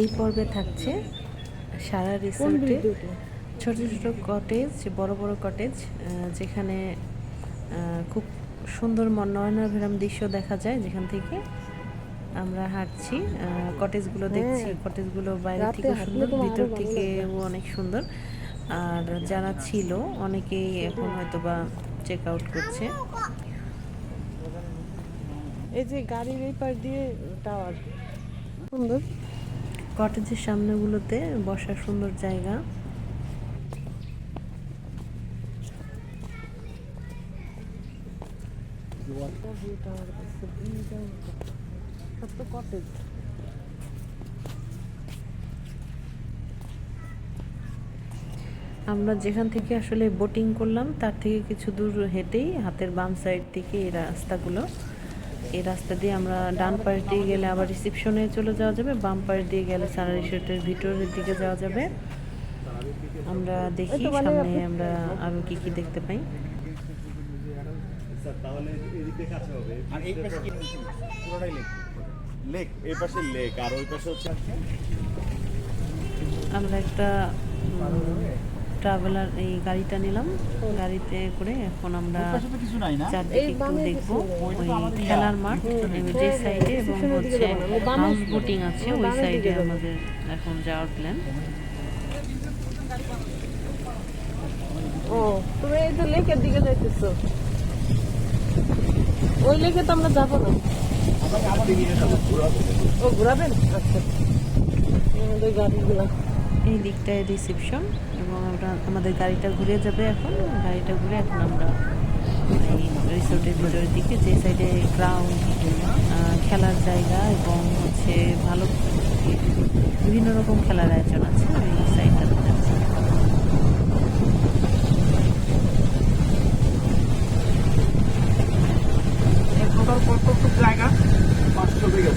এই পর্বে থাকছে সারা রিসোর্টে ছোট ছোট কটেজ বড় বড় কটেজ যেখানে খুব সুন্দর নয়নাভিরাম দৃশ্য দেখা যায় যেখান থেকে আমরা হাঁটছি। কটেজগুলো দেখছি। কটেজগুলো বাইরে থেকে সুন্দর ভিতর ভালো থেকে অনেক সুন্দর। আর যারা ছিল অনেকেই এখন হয়তো বা চেক আউট করছে। এই যে গাড়ির এই পাশ দিয়ে টাওয়ার সুন্দর। কটেজের সামনেগুলোতে বসার সুন্দর জায়গা। কটেজ আমরা যেখান থেকে আসলে বোটিং করলাম তার থেকে কিছু দূর হেঁটেই হাতের বাম সাইড থেকে এই রাস্তাগুলো। এই রাস্তা দিয়ে আমরা ডান পাশ দিয়ে গেলে আবার রিসেপশনে চলে যাওয়া যাবে বাম পাশ দিয়ে গেলে সারা রিসোর্টের ভিতরের দিকে যাওয়া যাবে। আমরা দেখি মানে সামনে আমরা আরও কি কি দেখতে পাই। স্যার তাহলে এদিকে কাছে আর এই পাশে কি? পুরোটাই লেক লেক এই পাশে লেক আর ওই পাশে হচ্ছে আমরা একটা ট্রাভেলার এই গাড়িটা নিলাম। গাড়িতে করে এখন আমরা চারদিকে একটু দেখব ওই খেলার। মাঠ যে হ্যাঁ, সাইডে এবং হচ্ছে হাউস বোটিং আছে ওই সাইডে আমাদের এখন যাওয়ার প্ল্যান ও তুমি এই তো লেকের দিকে যাইতেছো। ওই লেকে তো আমরা যাব না। ও ঘুরাবেন? আচ্ছা। আমাদের গাড়িগুলা। এই দিকটায় রিসেপশন আমরা আমাদের গাড়িটা ঘুরে যাবে এখন। গাড়িটা ঘুরে এখন আমরা এই রিসোর্টের ভিতরের দিকে যে সাইডে গ্রাউন্ড খেলার জায়গা এবং হচ্ছে ভালো বিভিন্ন রকম খেলার আয়োজন আছে ওই সাইডটাতে যাচ্ছি। জায়গা? পাঁচশো বিঘা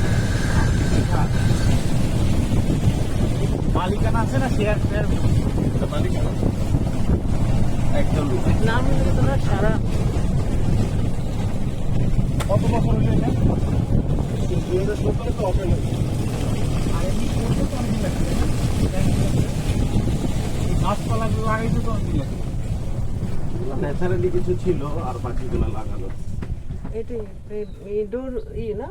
মালিকানা আছে না শেয়ার শেয়ার মালিকানা একদম নাম হলো সারা কত বছর হলো এটা দুই হাজার সতেরো তো ওপেন হয়েছে আর এমনি করতে তো অনেক লাগাইতে তো অনেক লাগছে ন্যাচারালি কিছু ছিল আর বাকিগুলো লাগানো এটি ইনডোর ই না?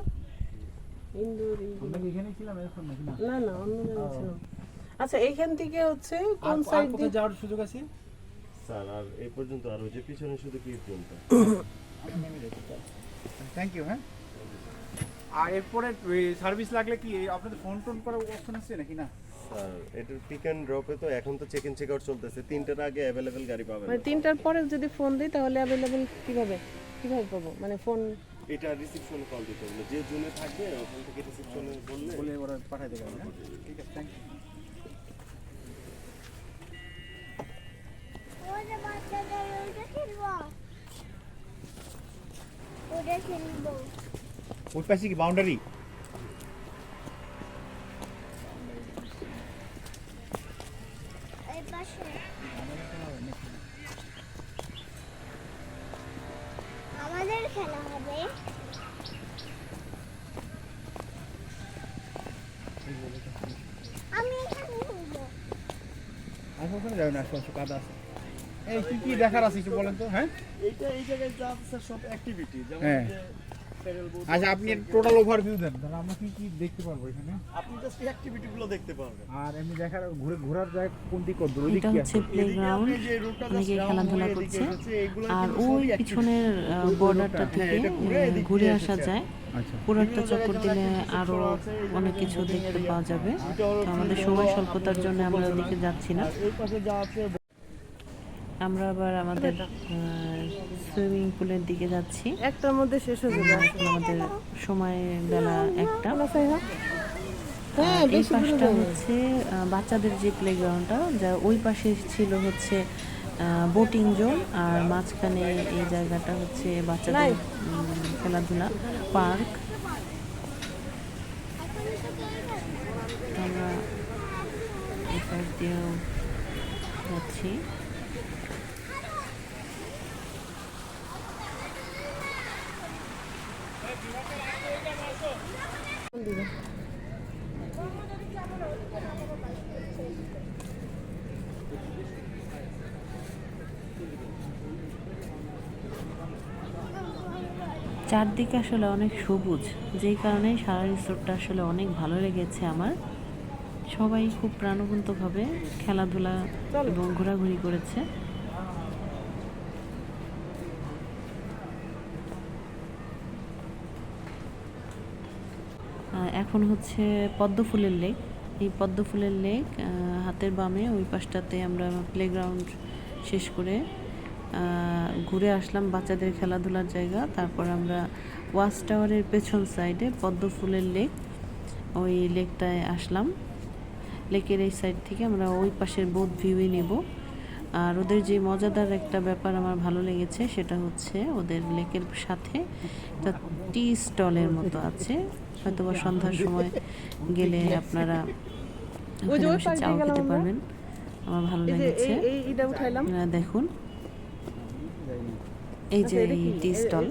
ইনডোর আমরা এখানে ছিলাম? এরকম নাকি না? না না অন্য জায়গায় ছিল আচ্ছা এইখান থেকে হচ্ছে কোন সাইড দিয়ে? যাওয়ার সুযোগ আছে? স্যার আর এই পর্যন্ত আর ওই যে পিছনে শুধু কি জোনটা থ্যাংক ইউ হ্যাঁ আর এরপরে সার্ভিস লাগলে কি আপনাদের ফোন টোন করার অপশন আছে নাকি না? স্যার এটার পিক অ্যান্ড ড্রপে তো এখন তো চেক ইন চেক আউট চলতেছে। তিনটার আগে অ্যাভেলেবেল গাড়ি পাবেন। মানে তিনটার পরে যদি ফোন দিই তাহলে অ্যাভেলেবেল কীভাবে? কীভাবে পাবো? মানে ফোন এটা রিসেপশনে কল দিতে হবে। যে জোনে থাকবে ওখান থেকে রিসেপশনে বললে বলে ওরা পাঠাই দেবে হ্যাঁ? ঠিক আছে থ্যাংক ইউ খেলব পাশে কি বাউন্ডারি আমাদের খেলা হবে। আমি এখানে আমি ওখানে যাবেন আশেপাশে কাদা আছে। এই কি কি দেখার আছে একটু বলেন তো? হ্যাঁ? এইটা এই জায়গায় যা আছে সব অ্যাক্টিভিটি যেমন হ্যাঁ। যে প্যাডেল বোর্ড আচ্ছা আপনি টোটাল ওভারভিউ দেন তাহলে আমরা কি কি দেখতে পারব এখানে? আপনি জাস্ট অ্যাক্টিভিটি গুলো দেখতে পারবেন। আর এমনি দেখার ঘুরে ঘোরার জায়গা কোন দিক করতে ওই দিক এটা কি হচ্ছে আছে প্লেগ্রাউন্ড অনেকে খেলাধুলা করছে। আর ওই পিছনের বর্ডারটা হ্যাঁ, থেকে ঘুরে আসা যায়। আচ্ছা। পুরো একটা চক্কর দিলে আরও অনেক কিছু দেখতে পাওয়া যাবে। তো আমাদের সময় স্বল্পতার জন্য আমরা ওদিকে যাচ্ছি না আর এই পাশে যা আছে আমরা আবার আমাদের সুইমিং পুলের দিকে যাচ্ছি। একটার মধ্যে শেষ হয়ে যাবে আমাদের সময় বেলা একটা। হ্যাঁ এই পাশটা হচ্ছে বাচ্চাদের যে প্লেগ্রাউন্ডটা যা ওই পাশে ছিল হচ্ছে বোটিং জোন আর মাঝখানে এই জায়গাটা হচ্ছে বাচ্চাদের খেলাধুলা পার্ক আমরা এই পাশ দিয়েও যাচ্ছি। দিবে। চারদিকে আসলে অনেক সবুজ যেই কারণে সারা রিসোর্টটা আসলে অনেক ভালো লেগেছে আমার। সবাই খুব প্রাণবন্তভাবে খেলাধুলা এবং ঘোরাঘুরি করেছে। এখন হচ্ছে পদ্ম ফুলের লেক। এই পদ্ম ফুলের লেক হাতের বামে, ওই পাশটাতে আমরা প্লেগ্রাউন্ড শেষ করে ঘুরে আসলাম বাচ্চাদের খেলাধুলার জায়গা। তারপর আমরা ওয়াচ টাওয়ারের পেছন সাইডে পদ্ম ফুলের লেক, ওই লেকটায় আসলাম। লেকের এই সাইড থেকে আমরা ওই পাশের বোধ ভিউই নেব। আর ওদের যে মজাদার একটা ব্যাপার আমার ভালো লেগেছে সেটা হচ্ছে ওদের লেকের সাথে একটা টি স্টলের মতো আছে। হয়তো বা সন্ধ্যার সময় গেলে আপনারা ওখানে বসে চাও খেতে পারবেন। আমার ভালো লেগেছে। দেখুন। এই যে আচ্ছা, এই টি স্টল।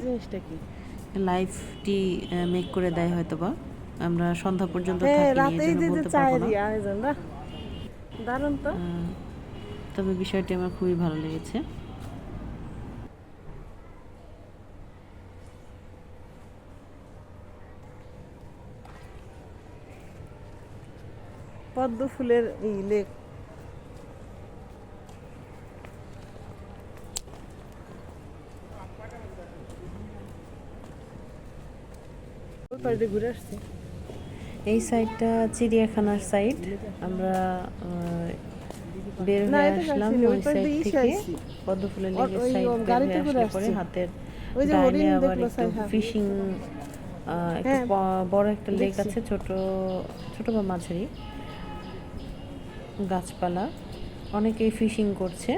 লাইভ টি মেক করে দেয় হয়তো বা আমরা সন্ধ্যা পর্যন্ত হ্যাঁ থাকি এই নিয়ে যে যে বলতে পারব না। দারুণ তো। তবে বিষয়টি আমার খুবই ভালো লেগেছে। পদ্ম ফুলের ই লেক। ঘুরে আসছি? এই সাইডটা চিড়িয়াখানার সাইড আমরা বের হয়ে আসলাম ওই সাইড থেকে। পদ্ম লেগের সাইড বের হয়ে পরে হাতের ডাইনে আবার একটু ফিশিং একটু হ্যাঁ, বড় একটা লেক আছে ছোট ছোট বা মাঝারি। গাছপালা। অনেকেই ফিশিং করছে।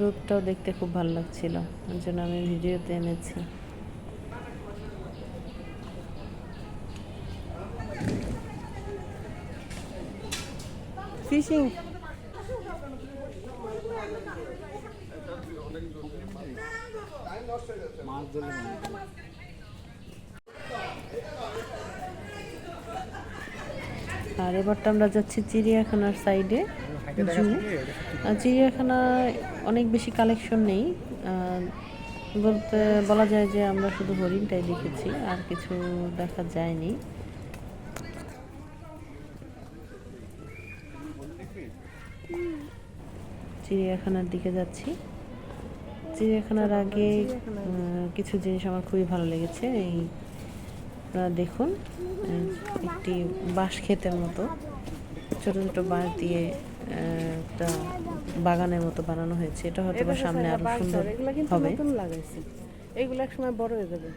রোদটাও দেখতে খুব ভালো লাগছিল। ওই জন্য আমি ভিডিওতে এনেছি। ফিশিং। আর এবারটা আমরা যাচ্ছি চিড়িয়াখানার সাইডে জু চিড়িয়াখানায় অনেক বেশি কালেকশন নেই। বলতে বলা যায় যে আমরা শুধু হরিণটাই দেখেছি আর কিছু দেখা যায়নি। চিড়িয়াখানার দিকে যাচ্ছি। চিড়িয়াখানার আগে কিছু জিনিস আমার খুবই ভালো লেগেছে। এই আপনারা দেখুন একটি বাঁশ খেতের মতো। ছোট ছোট বাঁশ দিয়ে একটা বাগানের মতো বানানো হয়েছে। এটা হয়তো বা সামনে আরও সুন্দর কিন্তু হবে। নতুন এগুলো এক সময় বড় হয়ে যাবে।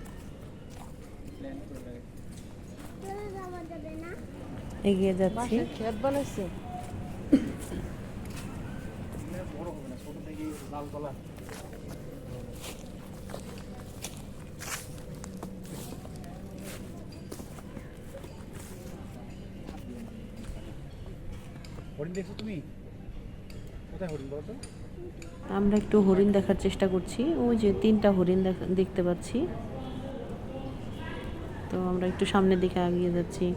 এগিয়ে যাচ্ছি। খেত ক্ষেত বানাইছে। বড় হবে না ছোট থেকে লাল কলা। হরিণ দেখছ তুমি? কোথায় হরিণ বলো তো? আমরা একটু হরিণ দেখার চেষ্টা করছি। ওই যে তিনটা হরিণ দেখা- দেখতে পাচ্ছি। তো আমরা একটু সামনের দিকে এগিয়ে যাচ্ছি।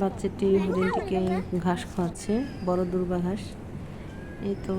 বাচ্চাটি হরিণটিকে ঘাস খাওয়াচ্ছে বড় দুর্গা ঘাস এই তো